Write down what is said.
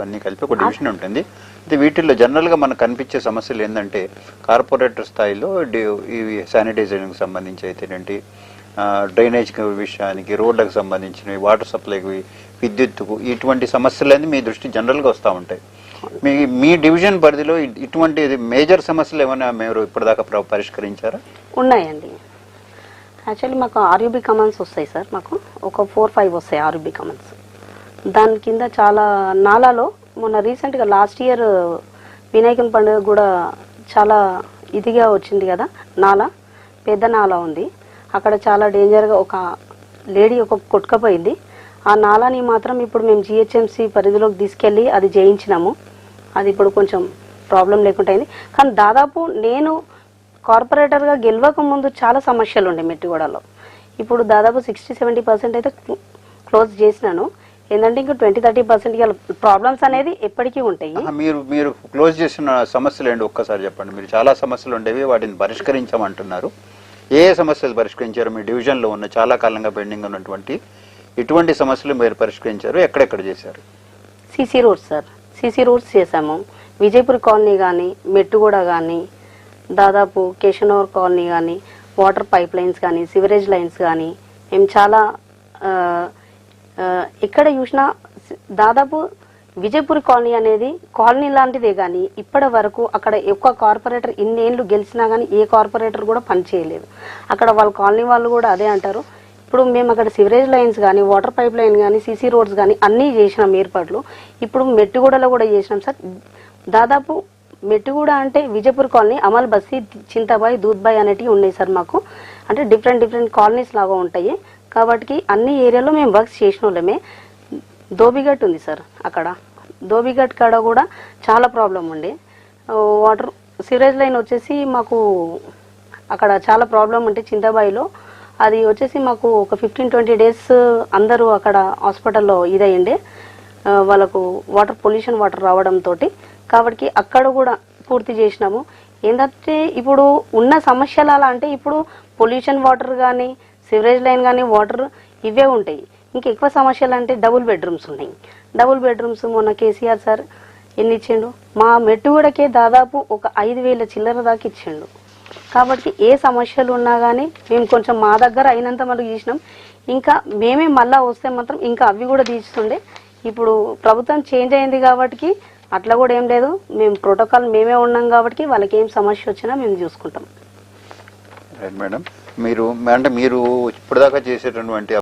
అన్ని కలిపి ఒక డివిజన్ ఉంటుంది. ఇది వీటిల్లో జనరల్గా మనకు కనిపించే సమస్యలు ఏంటంటే కార్పొరేటర్ స్థాయిలో డి- ఇవి శానిటైజేషన్కి సంబంధించి అయితేనేంటి ఏంటి డ్రైనేజ్ విషయానికి రోడ్లకు సంబంధించినవి వాటర్ సప్లైకి విద్యుత్తుకు ఇటువంటి సమస్యలన్నీ మీ దృష్టి జనరల్గా వస్తూ ఉంటాయి. మీ మీ డివిజన్ పరిధిలో ఇటువంటి మేజర్ సమస్యలు ఏమైనా మీరు ఇప్పటిదాకా పరిష్కరించారా? ఉన్నాయండి. యాక్చువల్లీ మాకు ఆర్యూబీ కమాండ్స్ వస్తాయి సార్ మాకు. ఒక ఫోర్ ఫైవ్ వస్తాయి ఆర్యూబీ కమాండ్స్ దాని కింద చాలా నాలాలో మొన్న రీసెంట్గా లాస్ట్ ఇయర్ వినాయకుని పండుగ కూడా చాలా ఇదిగా వచ్చింది కదా నాల పెద్ద నాల ఉంది. అక్కడ చాలా డేంజర్గా ఒక లేడీ ఒక కొట్టుకపోయింది. ఆ నాలాని మాత్రం ఇప్పుడు మేము జిహెచ్ఎంసి పరిధిలోకి తీసుకెళ్ళి అది చేయించినాము అది ఇప్పుడు కొంచెం ప్రాబ్లం లేకుండా అయింది. కానీ దాదాపు నేను కార్పొరేటర్గా గెలవక ముందు చాలా సమస్యలు ఉండే మెట్టిగూడలో. ఇప్పుడు దాదాపు సిక్స్టీ సెవెంటీ పర్సెంట్ అయితే క్లోజ్ చేసినాను. ఏంటంటే ఇంకా ట్వంటీ థర్టీ పర్సెంట్ ప్రాబ్లమ్స్ అనేది ఎప్పటికీ ఉంటాయి. మీరు మీరు క్లోజ్ చేసిన సమస్యలు ఏంటి ఒక్కసారి చెప్పండి. మీరు చాలా సమస్యలు ఉండేవి వాటిని పరిష్కరించమంటున్నారు. ఏ ఏ సమస్యలు పరిష్కరించారు? మీ డివిజన్లో ఉన్న చాలా కాలంగా పెండింగ్ ఉన్నటువంటి ఎటువంటి సమస్యలు మీరు పరిష్కరించారు? ఎక్కడెక్కడ చేశారు? CC roads sir CC roads చేసాము విజయపూర్ కాలనీ కానీ మెట్టుగూడ కానీ దాదాపు కేశనూర్ కాలనీ కానీ వాటర్ పైప్ లైన్స్ కానీ సివరేజ్ లైన్స్ కానీ మేము చాలా ఎక్కడ చూసినా దాదాపు విజయపూర్ కాలనీ అనేది కాలనీ లాంటిదే కానీ ఇప్పటి వరకు అక్కడ ఒక్క కార్పొరేటర్ ఇన్నేళ్ళు గెలిచినా కానీ ఏ కార్పొరేటర్ కూడా పని చేయలేదు. అక్కడ వాళ్ళ కాలనీ వాళ్ళు కూడా అదే అంటారు. ఇప్పుడు మేము అక్కడ సివరేజ్ లైన్స్ కానీ వాటర్ పైప్ లైన్ కానీ సీసీ రోడ్స్ కానీ అన్నీ చేసినాం ఏర్పాట్లు. ఇప్పుడు మెట్టుగూడలో కూడా చేసినాం సార్. దాదాపు మెట్టుగూడ అంటే విజయపూర్ కాలనీ అమల్ బస్తీ చింతబాయ్ దూద్బాయ్ అనేటివి ఉన్నాయి సార్ మాకు. అంటే డిఫరెంట్ డిఫరెంట్ కాలనీస్ లాగా ఉంటాయి. కాబట్టి అన్ని ఏరియాలో మేము వర్క్స్ చేసిన వాళ్ళమే దోబిఘట్ ఉంది సార్ అక్కడ. దోబిఘట్ కాడ కూడా చాలా ప్రాబ్లం ఉండే. వాటర్ సివరేజ్ లైన్ వచ్చేసి మాకు అక్కడ చాలా ప్రాబ్లం ఉంటే చింతబాయిలో. అది వచ్చేసి మాకు ఒక ఫిఫ్టీన్ ట్వంటీ డేస్ అందరూ అక్కడ హాస్పిటల్లో ఇదయ్యండి. వాళ్ళకు వాటర్ పొల్యూషన్ వాటర్ రావడంతో కాబట్టి అక్కడ కూడా పూర్తి చేసినాము. ఏంటంటే ఇప్పుడు ఉన్న సమస్యలు అలా అంటే ఇప్పుడు పొల్యూషన్ వాటర్ కానీ సివరేజ్ లైన్ కానీ వాటర్ ఇవే ఉంటాయి. ఇంకా ఎక్కువ సమస్యలు అంటే డబుల్ బెడ్రూమ్స్ ఉన్నాయి. డబుల్ బెడ్రూమ్స్ మొన్న కేసీఆర్ సార్ ఎన్ని ఇచ్చిండు? మా మెట్టుగూడకే దాదాపు ఒక ఐదు వేల చిల్లర దాకా ఇచ్చిండు. కాబట్టి ఏ సమస్యలు ఉన్నా కానీ మేము కొంచెం మా దగ్గర అయినంత మనకు చేసినాం. ఇంకా మేమే మళ్ళా వస్తే మాత్రం ఇంకా అవి కూడా తీస్తుండే. ఇప్పుడు ప్రభుత్వం చేంజ్ అయింది కాబట్టి అట్లా కూడా ఏం లేదు. మేము ప్రోటోకాల్ మేమే ఉన్నాం కాబట్టి వాళ్ళకి ఏం సమస్య వచ్చినా మేము చూసుకుంటాం. మేడం. మీరు అంటే మీరు ఇప్పటిదాకా చేసేటటువంటి